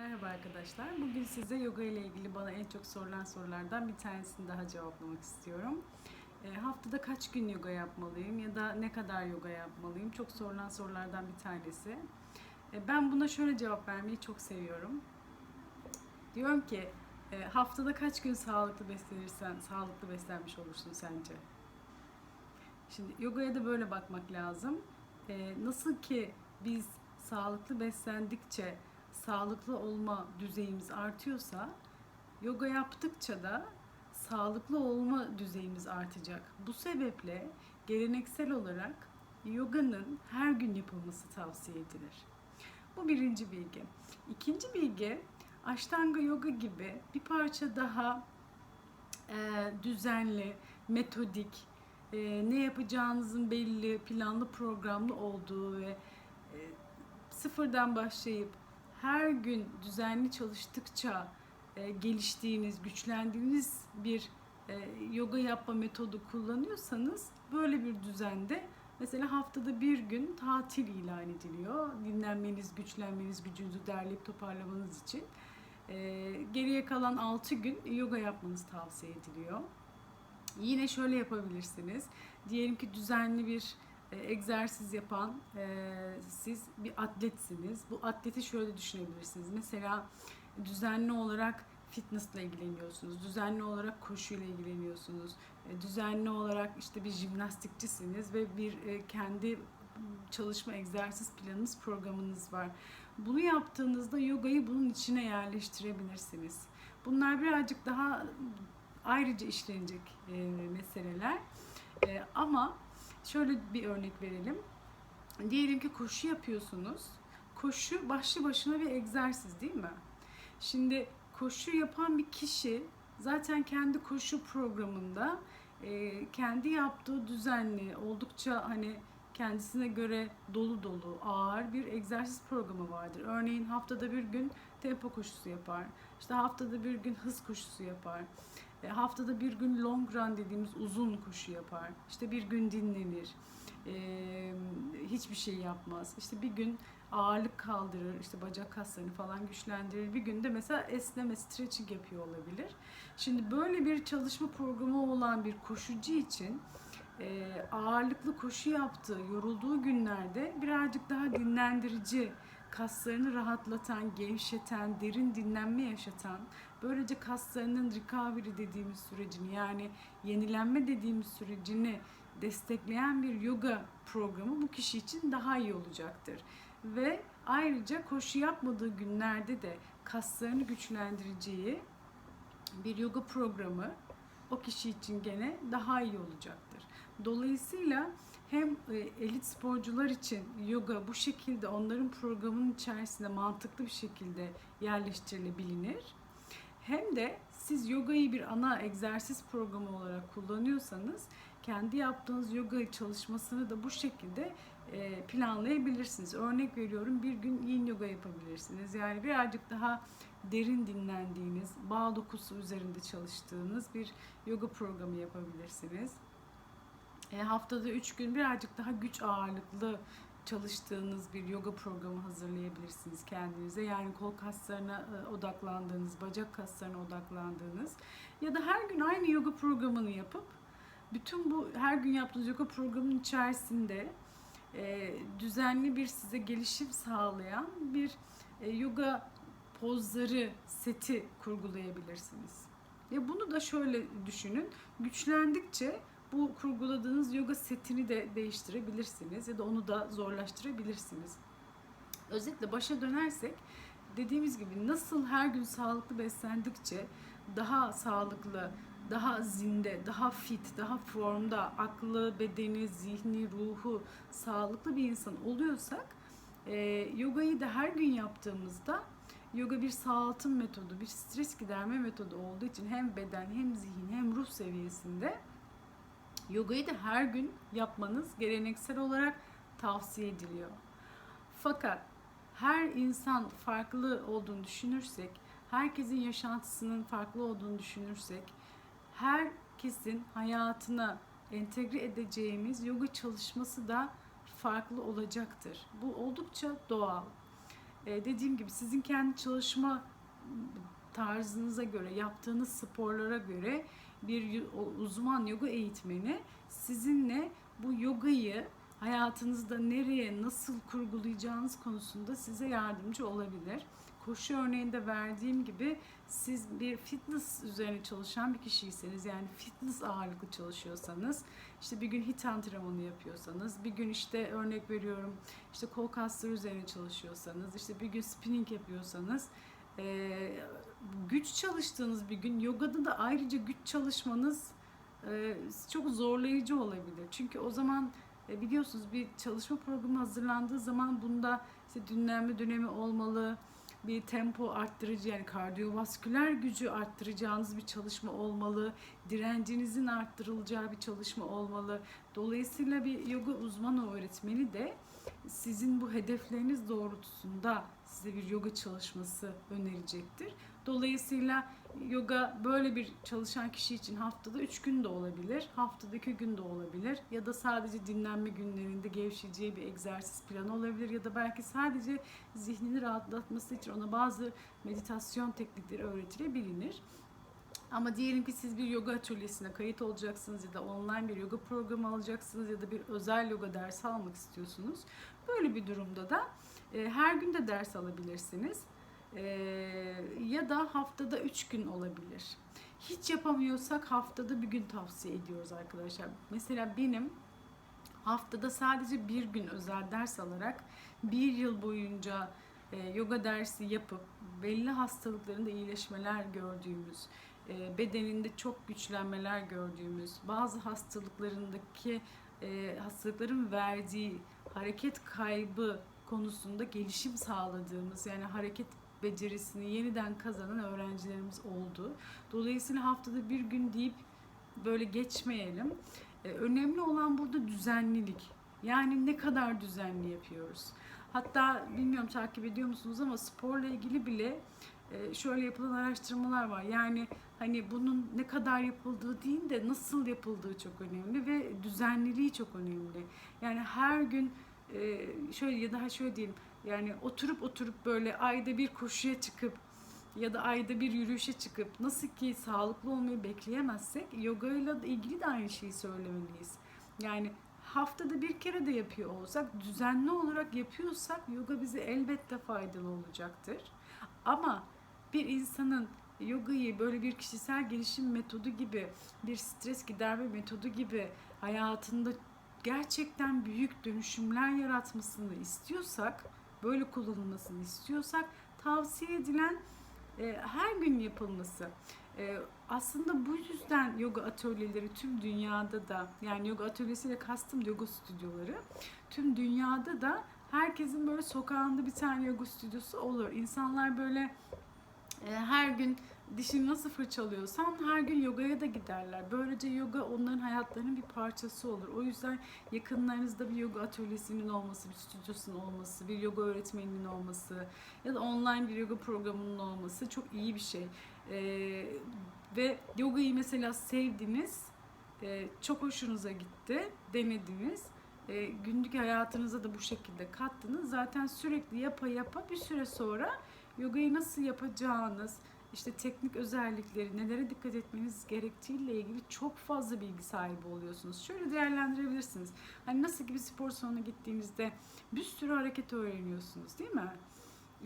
Merhaba arkadaşlar. Bugün size yoga ile ilgili bana en çok sorulan sorulardan bir tanesini daha cevaplamak istiyorum. E, haftada kaç gün yoga yapmalıyım ya da ne kadar yoga yapmalıyım? Çok sorulan sorulardan bir tanesi. E, ben buna şöyle cevap vermeyi çok seviyorum. Diyorum ki e, haftada kaç gün sağlıklı beslenirsen sağlıklı beslenmiş olursun sence? Şimdi yogaya da böyle bakmak lazım. E, nasıl ki biz sağlıklı beslendikçe sağlıklı olma düzeyimiz artıyorsa yoga yaptıkça da sağlıklı olma düzeyimiz artacak. Bu sebeple geleneksel olarak yoganın her gün yapılması tavsiye edilir. Bu birinci bilgi. İkinci bilgi Ashtanga yoga gibi bir parça daha e, düzenli, metodik, e, ne yapacağınızın belli, planlı, programlı olduğu ve e, sıfırdan başlayıp her gün düzenli çalıştıkça e, geliştiğiniz, güçlendiğiniz bir e, yoga yapma metodu kullanıyorsanız böyle bir düzende mesela haftada bir gün tatil ilan ediliyor. Dinlenmeniz, güçlenmeniz, gücünüzü derleyip toparlamanız için. E, geriye kalan 6 gün yoga yapmanız tavsiye ediliyor. Yine şöyle yapabilirsiniz. Diyelim ki düzenli bir e, egzersiz yapan e, siz bir atletsiniz. Bu atleti şöyle düşünebilirsiniz. Mesela düzenli olarak fitnessle ilgileniyorsunuz. Düzenli olarak koşuyla ilgileniyorsunuz. E, düzenli olarak işte bir jimnastikçisiniz ve bir e, kendi çalışma egzersiz planınız, programınız var. Bunu yaptığınızda yogayı bunun içine yerleştirebilirsiniz. Bunlar birazcık daha ayrıca işlenecek e, meseleler. E, ama şöyle bir örnek verelim. Diyelim ki koşu yapıyorsunuz. Koşu başlı başına bir egzersiz değil mi? Şimdi koşu yapan bir kişi zaten kendi koşu programında e, kendi yaptığı düzenli, oldukça hani kendisine göre dolu dolu, ağır bir egzersiz programı vardır. Örneğin haftada bir gün tempo koşusu yapar. İşte haftada bir gün hız koşusu yapar. E, haftada bir gün long run dediğimiz uzun koşu yapar. İşte bir gün dinlenir. E, hiçbir şey yapmaz. İşte bir gün ağırlık kaldırır, işte bacak kaslarını falan güçlendirir. Bir günde mesela esneme, stretching yapıyor olabilir. Şimdi böyle bir çalışma programı olan bir koşucu için e, ağırlıklı koşu yaptığı, yorulduğu günlerde birazcık daha dinlendirici, kaslarını rahatlatan, gevşeten, derin dinlenme yaşatan, böylece kaslarının recovery dediğimiz sürecini yani yenilenme dediğimiz sürecini destekleyen bir yoga programı bu kişi için daha iyi olacaktır. Ve ayrıca koşu yapmadığı günlerde de kaslarını güçlendireceği bir yoga programı o kişi için gene daha iyi olacaktır. Dolayısıyla hem e, elit sporcular için yoga bu şekilde onların programının içerisinde mantıklı bir şekilde yerleştirilebilir. Hem de siz yogayı bir ana egzersiz programı olarak kullanıyorsanız kendi yaptığınız yoga çalışmasını da bu şekilde e, planlayabilirsiniz. Örnek veriyorum bir gün yin yoga yapabilirsiniz. Yani birazcık daha derin dinlendiğiniz, bağ dokusu üzerinde çalıştığınız bir yoga programı yapabilirsiniz. E, haftada 3 gün birazcık daha güç ağırlıklı çalıştığınız bir yoga programı hazırlayabilirsiniz kendinize. Yani kol kaslarına e, odaklandığınız, bacak kaslarına odaklandığınız ya da her gün aynı yoga programını yapıp bütün bu her gün yaptığınız yoga programının içerisinde e, düzenli bir size gelişim sağlayan bir e, yoga pozları seti kurgulayabilirsiniz. Ve bunu da şöyle düşünün. Güçlendikçe bu kurguladığınız yoga setini de değiştirebilirsiniz ya da onu da zorlaştırabilirsiniz. Özetle başa dönersek dediğimiz gibi nasıl her gün sağlıklı beslendikçe daha sağlıklı, daha zinde, daha fit, daha formda, aklı, bedeni, zihni, ruhu sağlıklı bir insan oluyorsak e, yogayı da her gün yaptığımızda yoga bir sağaltım metodu, bir stres giderme metodu olduğu için hem beden hem zihin hem ruh seviyesinde Yogayı da her gün yapmanız geleneksel olarak tavsiye ediliyor. Fakat her insan farklı olduğunu düşünürsek, herkesin yaşantısının farklı olduğunu düşünürsek, herkesin hayatına entegre edeceğimiz yoga çalışması da farklı olacaktır. Bu oldukça doğal. e, dediğim gibi sizin kendi çalışma tarzınıza göre, yaptığınız sporlara göre bir uzman yoga eğitmeni sizinle bu yogayı hayatınızda nereye, nasıl kurgulayacağınız konusunda size yardımcı olabilir. Koşu örneğinde verdiğim gibi siz bir fitness üzerine çalışan bir kişiyseniz yani fitness ağırlıklı çalışıyorsanız işte bir gün hit antrenmanı yapıyorsanız bir gün işte örnek veriyorum işte kol kasları üzerine çalışıyorsanız işte bir gün spinning yapıyorsanız eee, güç çalıştığınız bir gün yogada da ayrıca güç çalışmanız eee, çok zorlayıcı olabilir. Çünkü o zaman e, biliyorsunuz bir çalışma programı hazırlandığı zaman bunda işte dinlenme dönemi olmalı, bir tempo arttırıcı yani kardiyovasküler gücü arttıracağınız bir çalışma olmalı, direncinizin arttırılacağı bir çalışma olmalı. Dolayısıyla bir yoga uzmanı öğretmeni de sizin bu hedefleriniz doğrultusunda size bir yoga çalışması önerecektir. Dolayısıyla yoga böyle bir çalışan kişi için haftada 3 gün de olabilir, haftada 2 gün de olabilir ya da sadece dinlenme günlerinde gevşeyeceği bir egzersiz planı olabilir ya da belki sadece zihnini rahatlatması için ona bazı meditasyon teknikleri öğretilebilir. Ama diyelim ki siz bir yoga atölyesine kayıt olacaksınız ya da online bir yoga programı alacaksınız ya da bir özel yoga dersi almak istiyorsunuz. Böyle bir durumda da e, her gün de ders alabilirsiniz. E, ya da haftada 3 gün olabilir. Hiç yapamıyorsak haftada bir gün tavsiye ediyoruz arkadaşlar. Mesela benim haftada sadece bir gün özel ders alarak bir yıl boyunca e, yoga dersi yapıp belli hastalıklarında iyileşmeler gördüğümüz, e, bedeninde çok güçlenmeler gördüğümüz, bazı hastalıklarındaki e, hastalıkların verdiği hareket kaybı konusunda gelişim sağladığımız yani hareket becerisini yeniden kazanan öğrencilerimiz oldu. Dolayısıyla haftada bir gün deyip böyle geçmeyelim. E, önemli olan burada düzenlilik. Yani ne kadar düzenli yapıyoruz. Hatta bilmiyorum takip ediyor musunuz ama sporla ilgili bile e, şöyle yapılan araştırmalar var. Yani hani bunun ne kadar yapıldığı değil de nasıl yapıldığı çok önemli ve düzenliliği çok önemli. Yani her gün şöyle ya da şöyle diyeyim yani oturup oturup böyle ayda bir koşuya çıkıp ya da ayda bir yürüyüşe çıkıp nasıl ki sağlıklı olmayı bekleyemezsek yoga ile ilgili de aynı şeyi söylemeliyiz. Yani haftada bir kere de yapıyor olsak, düzenli olarak yapıyorsak yoga bize elbette faydalı olacaktır. Ama bir insanın yogayı böyle bir kişisel gelişim metodu gibi, bir stres giderme metodu gibi hayatında gerçekten büyük dönüşümler yaratmasını istiyorsak, böyle kullanılmasını istiyorsak tavsiye edilen e, her gün yapılması. E, aslında bu yüzden yoga atölyeleri tüm dünyada da yani yoga atölyesiyle kastım yoga stüdyoları tüm dünyada da herkesin böyle sokağında bir tane yoga stüdyosu olur. İnsanlar böyle e, her gün dişini nasıl fırçalıyorsan her gün yogaya da giderler. Böylece yoga onların hayatlarının bir parçası olur. O yüzden yakınlarınızda bir yoga atölyesinin olması, bir stüdyosunun olması, bir yoga öğretmeninin olması ya da online bir yoga programının olması çok iyi bir şey. Ee, ve yogayı mesela sevdiniz, e, çok hoşunuza gitti, denediniz. E, günlük hayatınıza da bu şekilde kattınız. Zaten sürekli yapa yapa bir süre sonra yogayı nasıl yapacağınız, işte teknik özellikleri, nelere dikkat etmeniz gerektiğiyle ilgili çok fazla bilgi sahibi oluyorsunuz. Şöyle değerlendirebilirsiniz. Hani nasıl ki bir spor salonuna gittiğinizde bir sürü hareket öğreniyorsunuz değil mi?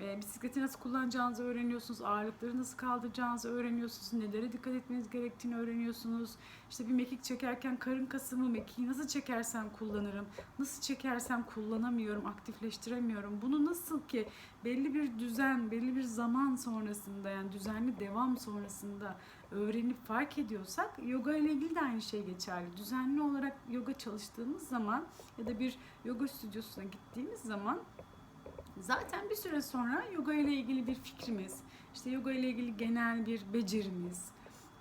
E, bisikleti nasıl kullanacağınızı öğreniyorsunuz, ağırlıkları nasıl kaldıracağınızı öğreniyorsunuz, nelere dikkat etmeniz gerektiğini öğreniyorsunuz. İşte bir mekik çekerken karın kasımı mekiği nasıl çekersem kullanırım, nasıl çekersem kullanamıyorum, aktifleştiremiyorum. Bunu nasıl ki belli bir düzen, belli bir zaman sonrasında yani düzenli devam sonrasında öğrenip fark ediyorsak yoga ile ilgili de aynı şey geçerli. Düzenli olarak yoga çalıştığımız zaman ya da bir yoga stüdyosuna gittiğimiz zaman Zaten bir süre sonra yoga ile ilgili bir fikrimiz, işte yoga ile ilgili genel bir becerimiz,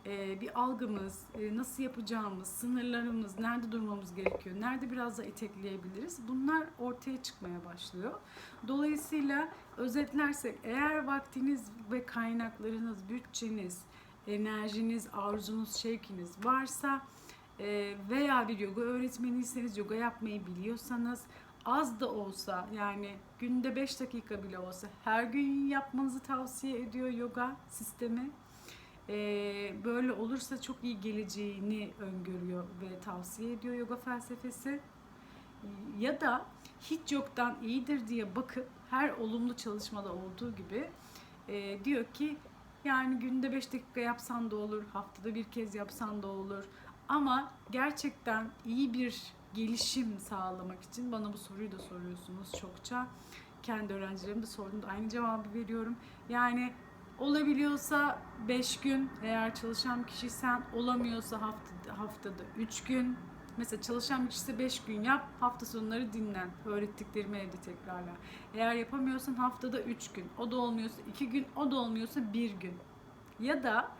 e, bir algımız, e, nasıl yapacağımız, sınırlarımız, nerede durmamız gerekiyor, nerede biraz da etekleyebiliriz bunlar ortaya çıkmaya başlıyor. Dolayısıyla özetlersek eğer vaktiniz ve kaynaklarınız, bütçeniz, enerjiniz, arzunuz, şevkiniz varsa e, veya bir yoga öğretmeniyseniz, yoga yapmayı biliyorsanız az da olsa yani günde 5 dakika bile olsa her gün yapmanızı tavsiye ediyor yoga sistemi. Ee, böyle olursa çok iyi geleceğini öngörüyor ve tavsiye ediyor yoga felsefesi. Ya da hiç yoktan iyidir diye bakıp her olumlu çalışmada olduğu gibi e, diyor ki yani günde 5 dakika yapsan da olur, haftada bir kez yapsan da olur. Ama gerçekten iyi bir gelişim sağlamak için bana bu soruyu da soruyorsunuz çokça. Kendi öğrencilerim de sorduğumda aynı cevabı veriyorum. Yani olabiliyorsa 5 gün eğer çalışan kişiysen olamıyorsa hafta, haftada 3 gün Mesela çalışan bir kişi 5 gün yap, hafta sonları dinlen. Öğrettiklerimi evde tekrarla. Eğer yapamıyorsan haftada 3 gün. O da olmuyorsa 2 gün, o da olmuyorsa 1 gün. Ya da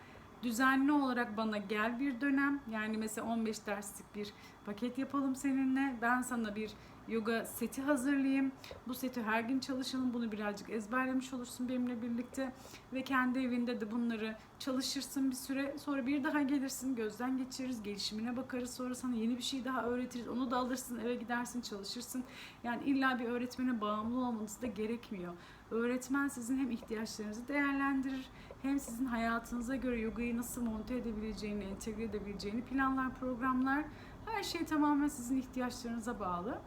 düzenli olarak bana gel bir dönem. Yani mesela 15 derslik bir paket yapalım seninle. Ben sana bir yoga seti hazırlayayım. Bu seti her gün çalışalım. Bunu birazcık ezberlemiş olursun benimle birlikte. Ve kendi evinde de bunları çalışırsın bir süre. Sonra bir daha gelirsin. Gözden geçiririz. Gelişimine bakarız. Sonra sana yeni bir şey daha öğretiriz. Onu da alırsın. Eve gidersin çalışırsın. Yani illa bir öğretmene bağımlı olmanız da gerekmiyor. Öğretmen sizin hem ihtiyaçlarınızı değerlendirir hem sizin hayatınıza göre yogayı nasıl monte edebileceğini, entegre edebileceğini planlar, programlar. Her şey tamamen sizin ihtiyaçlarınıza bağlı.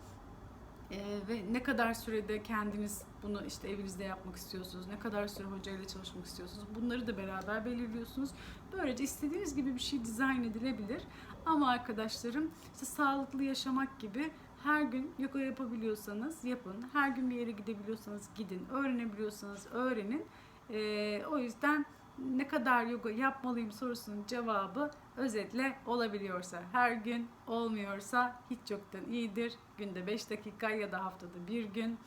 Ee, ve ne kadar sürede kendiniz bunu işte evinizde yapmak istiyorsunuz, ne kadar süre hocayla çalışmak istiyorsunuz bunları da beraber belirliyorsunuz. Böylece istediğiniz gibi bir şey dizayn edilebilir. Ama arkadaşlarım işte sağlıklı yaşamak gibi her gün yoga yapabiliyorsanız yapın. Her gün bir yere gidebiliyorsanız gidin. Öğrenebiliyorsanız öğrenin. Ee, o yüzden ne kadar yoga yapmalıyım sorusunun cevabı özetle olabiliyorsa her gün olmuyorsa hiç yoktan iyidir. Günde 5 dakika ya da haftada bir gün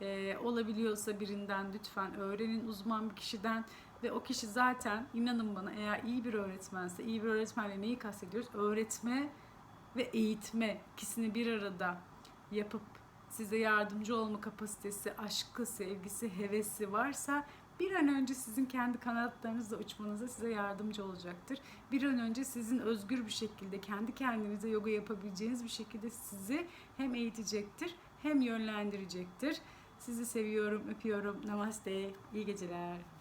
ee, olabiliyorsa birinden lütfen öğrenin uzman bir kişiden ve o kişi zaten inanın bana eğer iyi bir öğretmense iyi bir öğretmenle neyi kastediyoruz? Öğretme ve eğitme ikisini bir arada yapıp size yardımcı olma kapasitesi, aşkı, sevgisi, hevesi varsa bir an önce sizin kendi kanatlarınızla uçmanıza size yardımcı olacaktır. Bir an önce sizin özgür bir şekilde kendi kendinize yoga yapabileceğiniz bir şekilde sizi hem eğitecektir hem yönlendirecektir. Sizi seviyorum, öpüyorum. Namaste. İyi geceler.